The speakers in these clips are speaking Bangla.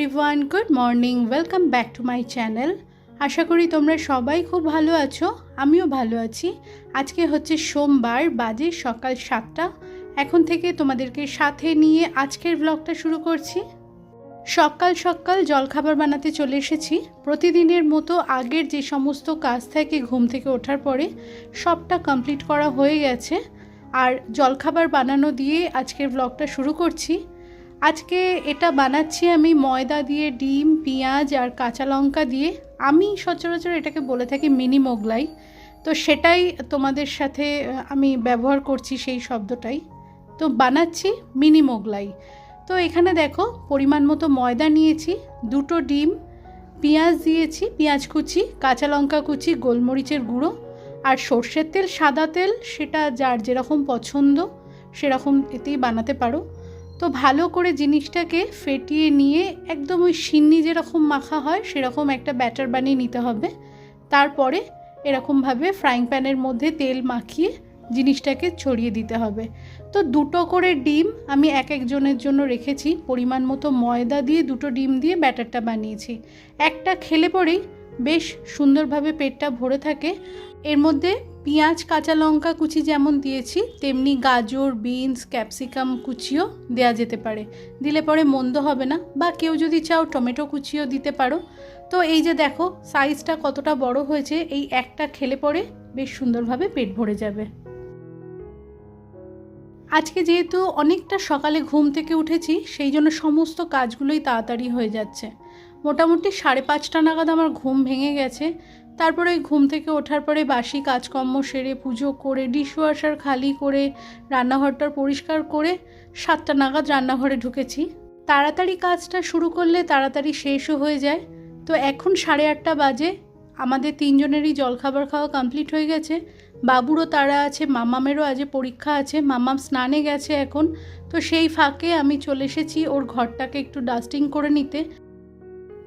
Everyone good morning welcome back to my channel আশা করি তোমরা সবাই খুব ভালো আছো, আমিও ভালো আছি। আজকে হচ্ছে সোমবার, বাজে সকাল সাতটা। এখন থেকে তোমাদেরকে সাথে নিয়ে আজকের ব্লগটা শুরু করছি। সকাল সকাল জলখাবার বানাতে চলে এসেছি। প্রতিদিনের মতো আগের যে সমস্ত কাজ থাকে ঘুম থেকে ওঠার পরে, সবটা কমপ্লিট করা হয়ে গেছে। আর জলখাবার বানানো দিয়ে আজকের ব্লগটা শুরু করছি। আজকে এটা বানাচ্ছি আমি ময়দা দিয়ে, ডিম, পেঁয়াজ আর কাঁচা লঙ্কা দিয়ে। আমি সচরাচর এটাকে বলে থাকি মিনি মোগলাই। তো সেটাই তোমাদের সাথে আমি ব্যবহার করছি সেই শব্দটাই। তো বানাচ্ছি মিনি মোগলাই। তো এখানে দেখো, পরিমাণ মতো ময়দা নিয়েছি, দুটো ডিম, পেঁয়াজ দিয়েছি, পেঁয়াজ কুচি, কাঁচা লঙ্কা কুচি, গোলমরিচের গুঁড়ো আর সর্ষের তেল, সাদা তেল, সেটা যার যেরকম পছন্দ, সেরকম এতেই বানাতে পারো। তো ভালো করে জিনিসটাকে ফেটিয়ে নিয়ে একদম ওই সিন্নি যেরকম মাখা হয় সেরকম একটা ব্যাটার বানিয়ে নিতে হবে। তারপরে এরকমভাবে ফ্রাইং প্যানের মধ্যে তেল মাখিয়ে জিনিসটাকে ছড়িয়ে দিতে হবে। তো দুটো করে ডিম আমি এক একজনের জন্য রেখেছি, পরিমাণ মতো ময়দা দিয়ে দুটো ডিম দিয়ে ব্যাটারটা বানিয়েছি। একটা খেলে পরেই বেশ সুন্দরভাবে পেটটা ভরে থাকে। এর মধ্যে পেঁয়াজ, কাঁচা লঙ্কা কুচি যেমন দিয়েছি, তেমনি গাজর, বিনস, ক্যাপসিকাম কুচিও দেওয়া যেতে পারে। দিলে পরে মন্দ হবে না। বা কেউ যদি চাও টমেটো কুচিও দিতে পারো। তো এই যে দেখো সাইজটা কতটা বড় হয়েছে, এই একটা খেলে পরে বেশ সুন্দরভাবে পেট ভরে যাবে। আজকে যেহেতু অনেকটা সকালে ঘুম থেকে উঠেছি, সেই জন্য সমস্ত কাজগুলোই তাড়াতাড়ি হয়ে যাচ্ছে। মোটামুটি সাড়ে পাঁচটা নাগাদ আমার ঘুম ভেঙে গেছে। তারপরে ঘুম থেকে ওঠার পরে বাসি কাজকর্ম সেরে পুজো করে ডিশওয়াশার খালি করে, রান্নাঘরটা পরিষ্কার করে সাতটা নাগাদ রান্নাঘরে ঢুকেছি। তাড়াতাড়ি কাজটা শুরু করলে তাড়াতাড়ি শেষও হয়ে যায়। তো এখন সাড়ে আটটা বাজে। আমাদের তিনজনেরই জলখাবার খাওয়া কমপ্লিট হয়ে গেছে। বাবুরও তারা আছে, মামামেরও আজ পরীক্ষা আছে, মামাম স্নানে গেছে এখন। তো সেই ফাঁকে আমি চলে এসেছি ওর ঘরটাকে একটু ডাস্টিং করে নিতে।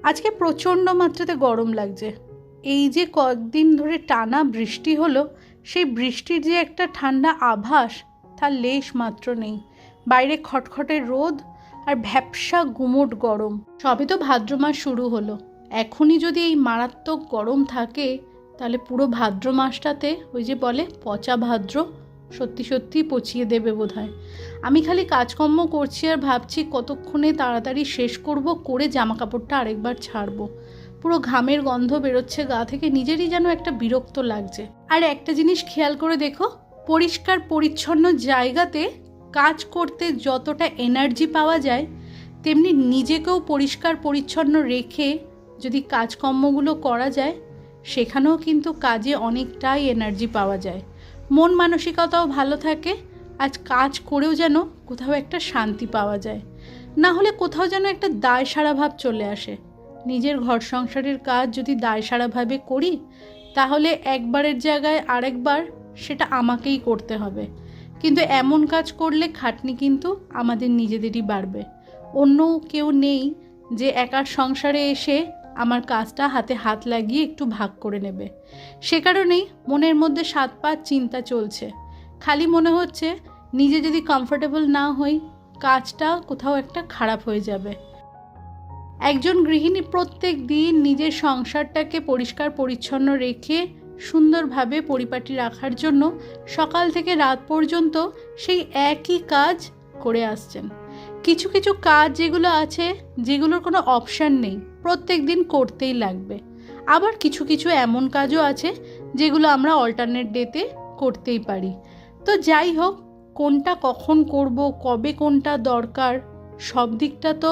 আজকে প্রচণ্ড মাত্রাতে গরম লাগছে। এই যে কয়েকদিন ধরে টানা বৃষ্টি হলো, সেই বৃষ্টির যে একটা ঠান্ডা আভাস, তার লেশ মাত্র নেই। বাইরে খটখটে রোদ আর ভ্যাপসা গুমোট গরম। সবে তো ভাদ্র মাস শুরু হলো। এখনই যদি এই মারাত্মক গরম থাকে, তাহলে পুরো ভাদ্র মাসটাতে ওই যে বলে পচা ভাদ্র সত্যি সত্যি পচিয়ে দেবে বোধহয়। আমি খালি কাজকর্ম করছি আর ভাবছি কতক্ষণে তাড়াতাড়ি শেষ করব, করে জামা কাপড়টা আরেকবার ছাড়বো। পুরো ঘামের গন্ধ বেরোচ্ছে গা থেকে, নিজেরই যেন একটা বিরক্ত লাগছে। আর একটা জিনিস খেয়াল করে দেখো, পরিষ্কার পরিচ্ছন্ন জায়গাতে কাজ করতে যতটা এনার্জি পাওয়া যায়, তেমনি নিজেকেও পরিষ্কার পরিচ্ছন্ন রেখে যদি কাজকর্মগুলো করা যায়, সেখানেও কিন্তু কাজে অনেকটাই এনার্জি পাওয়া যায়। মন মানসিকতাও ভালো থাকে, আজ কাজ করেও যেন কোথাও একটা শান্তি পাওয়া যায়। না হলে কোথাও যেন একটা দায় সারা ভাব চলে আসে। নিজের ঘর সংসারের কাজ যদি দায় সারাভাবে করি, তাহলে একবারের জায়গায় আরেকবার সেটা আমাকেই করতে হবে। কিন্তু এমন কাজ করলে খাটনি কিন্তু আমাদের নিজেদেরই বাড়বে। অন্য কেউ নেই যে একার সংসারে এসে আমার কাজটা হাতে হাত লাগিয়ে একটু ভাগ করে নেবে। সে কারণেই মনের মধ্যে সাত পাঁচ চিন্তা চলছে। খালি মনে হচ্ছে, নিজে যদি কমফোর্টেবল না হই, কাজটা কোথাও একটা খারাপ হয়ে যাবে। একজন গৃহিণী প্রত্যেক দিন নিজের সংসারটাকে পরিষ্কার, পরিচ্ছন্ন রেখে সুন্দরভাবে পরিপাটি রাখার জন্য সকাল থেকে রাত পর্যন্ত সেই একই কাজ করে আসছেন। কিছু কিছু কাজ যেগুলো আছে, যেগুলোর কোনো অপশান নেই, প্রত্যেক দিন করতেই লাগবে। আবার কিছু কিছু এমন কাজও আছে যেগুলো আমরা অল্টারনেট ডেতে করতেই পারি। তো যাই হোক, কোনটা কখন করব, কবে কোনটা দরকার, সব দিকটা তো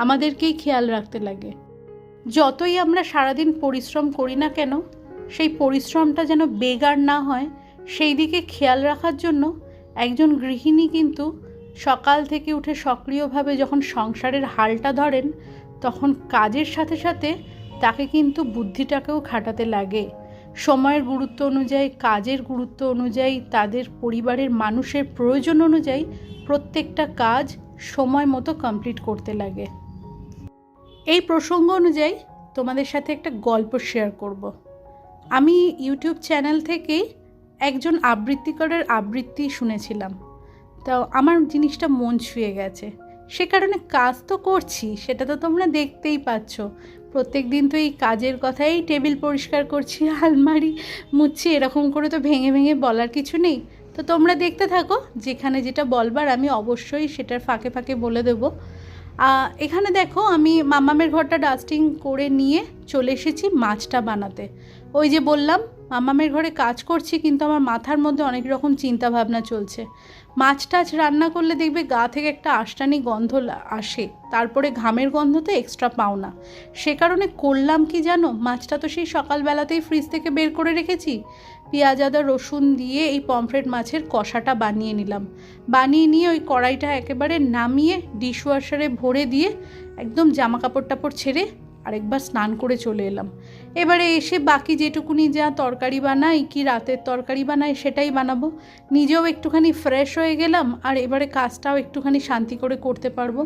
আমাদেরকেই খেয়াল রাখতে লাগে। যতই আমরা সারাদিন পরিশ্রম করি না কেন, সেই পরিশ্রমটা যেন বেগার না হয়, সেই দিকে খেয়াল রাখার জন্য একজন গৃহিণী কিন্তু সকাল থেকে উঠে সক্রিয়ভাবে যখন সংসারের হালটা ধরেন, তখন কাজের সাথে সাথে তাকে কিন্তু বুদ্ধিটাকেও খাটাতে লাগে। সময়ের গুরুত্ব অনুযায়ী, কাজের গুরুত্ব অনুযায়ী, তাদের পরিবারের মানুষের প্রয়োজন অনুযায়ী প্রত্যেকটা কাজ সময় মতো কমপ্লিট করতে লাগে। এই প্রসঙ্গ অনুযায়ী তোমাদের সাথে একটা গল্প শেয়ার করব। আমি ইউটিউব চ্যানেল থেকে একজন আবৃত্তিকারের আবৃত্তি শুনেছিলাম। তো আমার জিনিসটা মন ছুঁয়ে গেছে। সে কারণে কাজ তো করছি, সেটা তো তোমরা দেখতেই পাচ্ছ। প্রত্যেক দিন তো এই কাজের কথাই টেবিল পরিষ্কার করছি, আলমারি মুছছি, এরকম করে তো ভেঙে ভেঙে বলার কিছু নেই। তো তোমরা দেখতে থাকো, যেখানে যেটা বলবার আমি অবশ্যই সেটার ফাঁকে ফাঁকে বলে দেবো। এখানে দেখো আমি মামামের ঘরটা ডাস্টিং করে নিয়ে চলে এসেছি মাছটা বানাতে। ওই যে বললাম, মামামের ঘরে কাজ করছি কিন্তু আমার মাথার মধ্যে অনেক রকম চিন্তা ভাবনা চলছে। মাছ টাছ রান্না করলে দেখবে গা থেকে একটা আষ্টানি গন্ধ আসে। তারপরে ঘামের গন্ধ তো এক্সট্রা পাও না সে কারণে করলাম কি জানো? মাছটা তো সেই সকালবেলাতেই ফ্রিজ থেকে বের করে রেখেছি। পেঁয়াজ, আদা, রসুন দিয়ে এই পমফ্রেট মাছের কষাটা বানিয়ে নিলাম। বানিয়ে নিয়ে ওই কড়াইটা একেবারে নামিয়ে ডিশওয়াশারে ভরে দিয়ে একদম জামা কাপড় টাপড় ছেড়ে আরেকবার স্নান করে চলে এলাম। এবারে এসে বাকি যেটুকুনি যা তরকারি বানাই, কি রাতের তরকারি বানাই সেটাই বানাবো। নিজেও একটুখানি ফ্রেশ হয়ে গেলাম, আর এবারে কাজটাও একটুখানি শান্তি করে করতে পারব।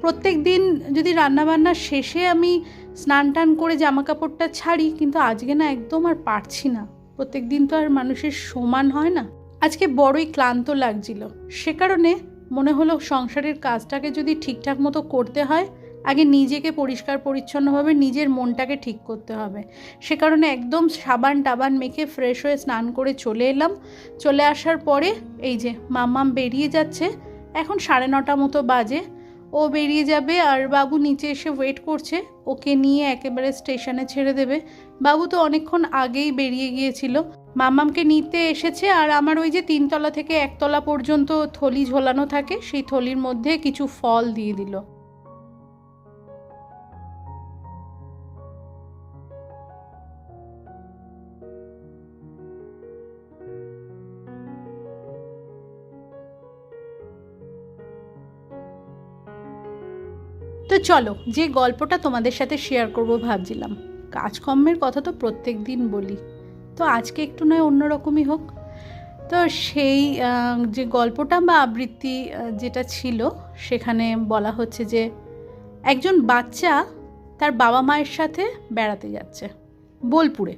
প্রত্যেক দিন যদি রান্নাবান্না শেষে আমি স্নান টান করে জামা কাপড়টা ছাড়ি, কিন্তু আজকে না একদম আর পারছি না। প্রত্যেক দিন তো আর মানুষের সমান হয় না। আজকে বড়ই ক্লান্ত লাগছিল। সে কারণে মনে হলো সংসারের কাজটাকে যদি ঠিকঠাক মতো করতে হয় আগে নিজেকে পরিষ্কার, পরিচ্ছন্নভাবে নিজের মনটাকে ঠিক করতে হবে। সে কারণে একদম সাবান টাবান মেখে ফ্রেশ হয়ে স্নান করে চলে এলাম। চলে আসার পরে এই যে মাম্মাম বেরিয়ে যাচ্ছে। এখন সাড়ে নটা মতো বাজে। ও বেরিয়ে যাবে আর বাবু নিচে এসে ওয়েট করছে। ওকে নিয়ে একেবারে স্টেশনে ছেড়ে দেবে। বাবু তো অনেকক্ষণ আগেই বেরিয়ে গিয়েছিল। মাম্মামকে নিতে এসেছে আর আমার ওই যে তিনতলা থেকে একতলা পর্যন্ত থলি ঝোলানো থাকে, সেই থলির মধ্যে কিছু ফল দিয়ে দিল। তো চলো, যে গল্পটা তোমাদের সাথে শেয়ার করব ভাবছিলাম। কাজকর্মের কথা তো প্রত্যেক দিন বলি। তো আজকে একটু নয় অন্যরকমই হোক। তো সেই যে গল্পটা বা আবৃত্তি যেটা ছিল, সেখানে বলা হচ্ছে যে একজন বাচ্চা তার বাবা মায়ের সাথে বেড়াতে যাচ্ছে, বোলপুরে।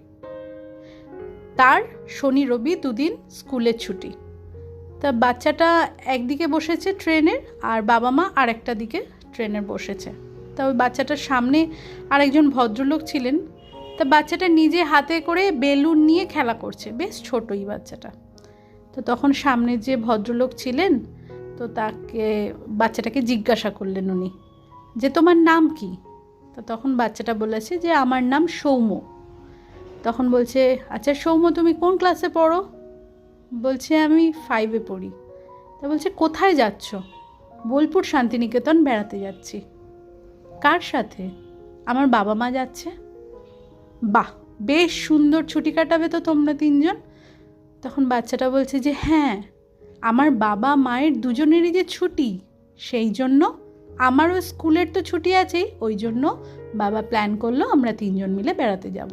তার শনি রবি দুদিন স্কুলের ছুটি। তা বাচ্চাটা একদিকে বসেছে ট্রেনের, আর বাবা মা আরেকটা দিকে ট্রেনে বসেছে। তা ওই বাচ্চাটার সামনে আরেকজন ভদ্রলোক ছিলেন। তা বাচ্চাটা নিজে হাতে করে বেলুন নিয়ে খেলা করছে। বেশ ছোটই বাচ্চাটা। তো তখন সামনে যে ভদ্রলোক ছিলেন, তো তাকে, বাচ্চাটাকে জিজ্ঞাসা করলেন উনি যে, তোমার নাম কি? তো তখন বাচ্চাটা বলেছে যে, আমার নাম সৌম্য। তখন বলছে আচ্ছা সৌম্য, তুমি কোন ক্লাসে পড়ো? বলছে, আমি ফাইভে পড়ি। তা বলছে, কোথায় যাচ্ছ? বোলপুর শান্তিনিকেতন বেড়াতে যাচ্ছি। কার সাথে? আমার বাবা মা যাচ্ছে? বাহ, বেশ সুন্দর ছুটি কাটাবে তো তোমরা তিনজন। তখন বাচ্চাটা বলছে যে হ্যাঁ আমার বাবা মায়ের দুজনেরই যে ছুটি, সেই জন্য আমারও স্কুলের তো ছুটি আছেই, ওই জন্য বাবা প্ল্যান করল আমরা তিনজন মিলে বেড়াতে যাব।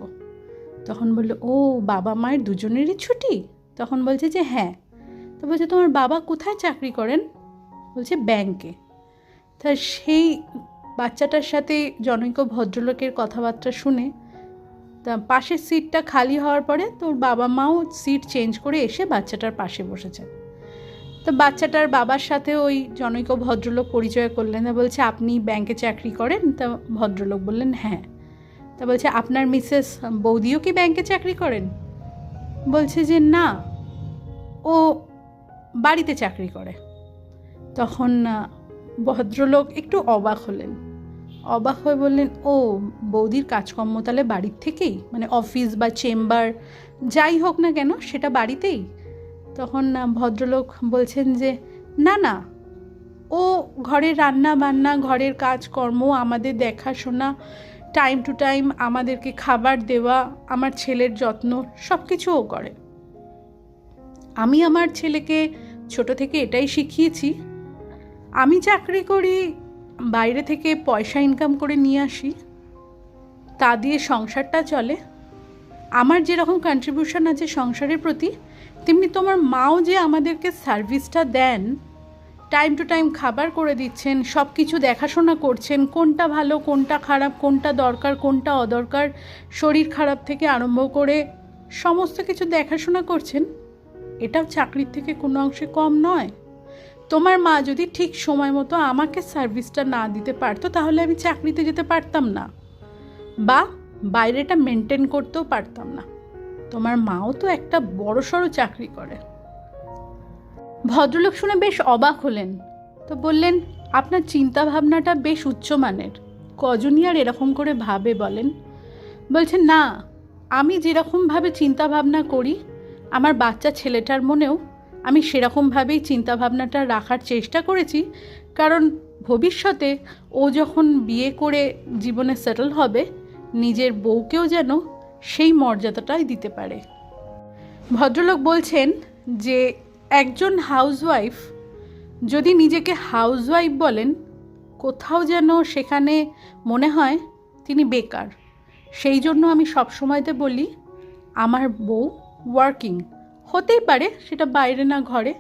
তখন বলল, ও, বাবা মায়ের দুজনেরই ছুটি? তখন বলছে যে হ্যাঁ। তো বলছে, তোমার বাবা কোথায় চাকরি করেন? বলছে ব্যাংকে তা সেই বাচ্চাটার সাথে জনৈক ভদ্রলোকের কথাবার্তা শুনে তা পাশের সিটটা খালি হওয়ার পরে তোর বাবা মাও সিট চেঞ্জ করে এসে বাচ্চাটার পাশে বসেছেন তো বাচ্চাটার বাবার সাথে ওই জনৈক ভদ্রলোক পরিচয় করলেন। তা বলছে, আপনি ব্যাংকে চাকরি করেন? তা ভদ্রলোক বললেন হ্যাঁ। তা বলছে, আপনার মিসেস বৌদিও কি ব্যাংকে চাকরি করেন? বলছে যে, না। ও বাড়িতে চাকরি করে। তখন ভদ্রলোক একটু অবাক হলেন। অবাক হয়ে বললেন, ও, বৌদির কাজকর্ম তাহলে বাড়ির থেকেই? মানে অফিস বা চেম্বার যাই হোক না কেন, সেটা বাড়িতেই? তখন ভদ্রলোক বলছেন যে, না না, ও ঘরের রান্না বান্না, ঘরের কাজকর্ম, আমাদের দেখাশোনা টাইম টু টাইম আমাদেরকে খাবার দেওয়া, আমার ছেলের যত্ন সব কিছুও করে। আমি আমার ছেলেকে ছোট থেকে এটাই শিখিয়েছি আমি চাকরি করি, বাইরে থেকে পয়সা ইনকাম করে নিয়ে আসি, তা দিয়ে সংসারটা চলে। আমার যেরকম কন্ট্রিবিউশন আছে সংসারের প্রতি, তেমনি তোমার মাও যে আমাদেরকে সার্ভিসটা দেন টাইম টু টাইম খাবার করে দিচ্ছেন সব কিছু দেখাশোনা করছেন, কোনটা ভালো, কোনটা খারাপ, কোনটা দরকার, কোনটা অদরকার, শরীর খারাপ থেকে আরম্ভ করে সমস্ত কিছু দেখাশোনা করছেন, এটাও চাকরির থেকে কোনো অংশে কম নয়। তোমার মা যদি ঠিক সময় মতো আমাকে সার্ভিসটা না দিতে পারতো, তাহলে আমি চাকরিতে যেতে পারতাম না। বা বাইরেটা মেনটেন করতেও পারতাম না। তোমার মাও তো একটা বড় সড়ো চাকরি করে। ভদ্রলোক শুনে বেশ অবাক হলেন। তো বললেন, আপনার চিন্তা ভাবনাটা বেশ উচ্চমানের কজনই আর এরকম করে ভাবে বলেন? বলছেন, না, আমি যেরকমভাবে চিন্তা ভাবনা করি, আমার বাচ্চা ছেলেটার মনেও আমি সেরকমভাবেই চিন্তা ভাবনাটা রাখার চেষ্টা করেছি, কারণ ভবিষ্যতে ও যখন বিয়ে করে জীবনে সেটেল হবে, নিজের বউকেও যেন সেই মর্যাদাটাই দিতে পারে। ভদ্রলোক বলছেন যে, একজন হাউসওয়াইফ যদি নিজেকে হাউসওয়াইফ বলেন, কোথাও যেন সেখানে মনে হয় তিনি বেকার। সেই জন্য আমি সবসময়তে বলি, আমার বউ ওয়ার্কিং হতেই পারে, সেটা বাইরে না ঘরে।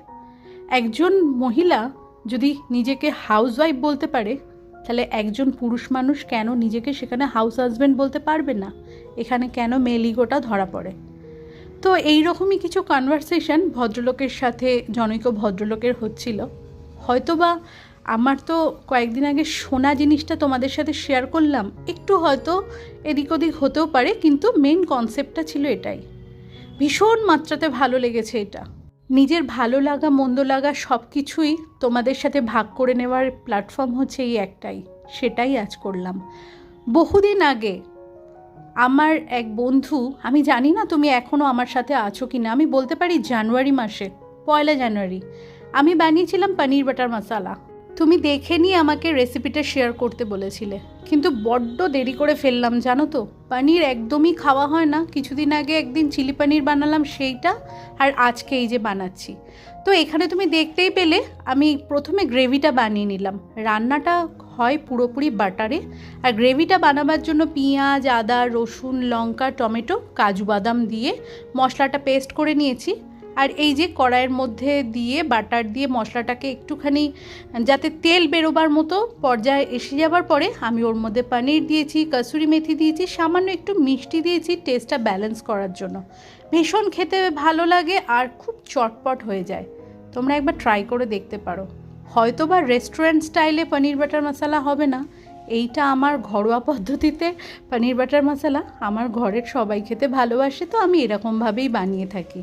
একজন মহিলা যদি নিজেকে হাউসওয়াইফ বলতে পারে, তাহলে একজন পুরুষ মানুষ কেন নিজেকে সেখানে হাউস হাজব্যান্ড বলতে পারবে না? এখানে কেন মেলিগোটা ধরা পড়ে? তো এই রকমই কিছু কনভারসেশন ভদ্রলোকের সাথে, জনৈক ভদ্রলোকের হচ্ছিল। হয়তোবা আমার তো কয়েকদিন আগে শোনা জিনিসটা তোমাদের সাথে শেয়ার করলাম, একটু হয়তো এদিক ওদিক হতেও পারে, কিন্তু মেন কনসেপ্টটা ছিল এটাই। ভীষণ মাত্রাতে ভালো লেগেছে এটা। নিজের ভালো লাগা, মন্দ লাগা সব কিছুই তোমাদের সাথে ভাগ করে নেওয়ার প্ল্যাটফর্ম হচ্ছে এই একটাই, সেটাই আজ করলাম। বহুদিন আগে আমার এক বন্ধু, আমি জানি না তুমি এখনও আমার সাথে আছো কি না আমি বলতে পারি জানুয়ারি মাসে, পয়লা জানুয়ারি, আমি বানিয়েছিলাম পনির বাটার মশালা। তুমি দেখে নিয়ে আমাকে রেসিপিটা শেয়ার করতে বলেছিলে। কিন্তু বড্ড দেরি করে ফেললাম, জানো তো? পনির একদমই খাওয়া হয় না। কিছুদিন আগে একদিন চিলি পনির বানালাম সেইটা, আর আজকে এই যে বানাচ্ছি। তো এখানে তুমি দেখতেই পেলে, আমি প্রথমে গ্রেভিটা বানিয়ে নিলাম। রান্নাটা হয় পুরোপুরি বাটারে, আর গ্রেভিটা বানাবার জন্য পেঁয়াজ, আদা, রসুন, লঙ্কা, টমেটো, কাজু বাদাম দিয়ে মশলাটা পেস্ট করে নিয়েছি। আর এই যে কড়াইয়ের মধ্যে দিয়ে, বাটার দিয়ে মশলাটাকে একটুখানি, যাতে তেল বেরোবার মতো পর্যায়ে এসে যাবার পরে আমি ওর মধ্যে পনির দিয়েছি, কসুরি মেথি দিয়েছি, সামান্য একটু মিষ্টি দিয়েছি টেস্টটা ব্যালেন্স করার জন্য। ভীষণ খেতে ভালো লাগে আর খুব চটপট হয়ে যায়। তোমরা একবার ট্রাই করে দেখতে পারো। হয়তো বা রেস্টুরেন্ট স্টাইলে পনির বাটার মশলা হবে না। এইটা আমার ঘরোয়া পদ্ধতিতে পনির বাটার মশলা আমার ঘরের সবাই খেতে ভালোবাসে, তো আমি এরকমভাবেই বানিয়ে থাকি।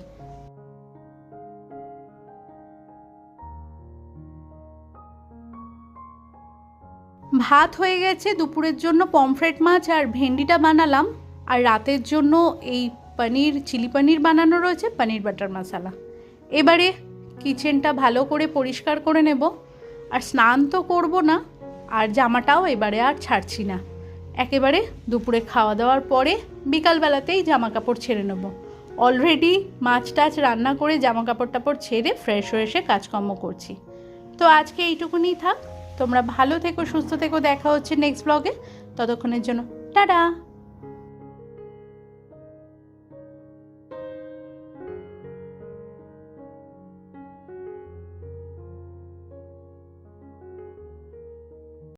ভাত হয়ে গেছে, দুপুরের জন্য পমফ্রেট মাছ আর ভেন্ডিটা বানালাম। আর রাতের জন্য এই পনির, চিলি পনির বানানো রয়েছে, পনির বাটার মশলা। এবারে কিচেনটা ভালো করে পরিষ্কার করে নেব। আর স্নান তো করব না, আর জামাটাও এবারে আর ছাড়ছি না। একেবারে দুপুরে খাওয়া দাওয়ার পরে বিকালবেলাতেই জামা কাপড় ছেড়ে নেব। অলরেডি মাছ টাছ রান্না করে জামা কাপড় টাপড় ছেড়ে ফ্রেশ হয়ে এসে কাজকর্ম করছি। তো আজকে এইটুকুনি থাক। তোমরা ভালো থেকো সুস্থ থেকো। দেখা হচ্ছে নেক্সট ব্লগে ততক্ষণের জন্য টাটা!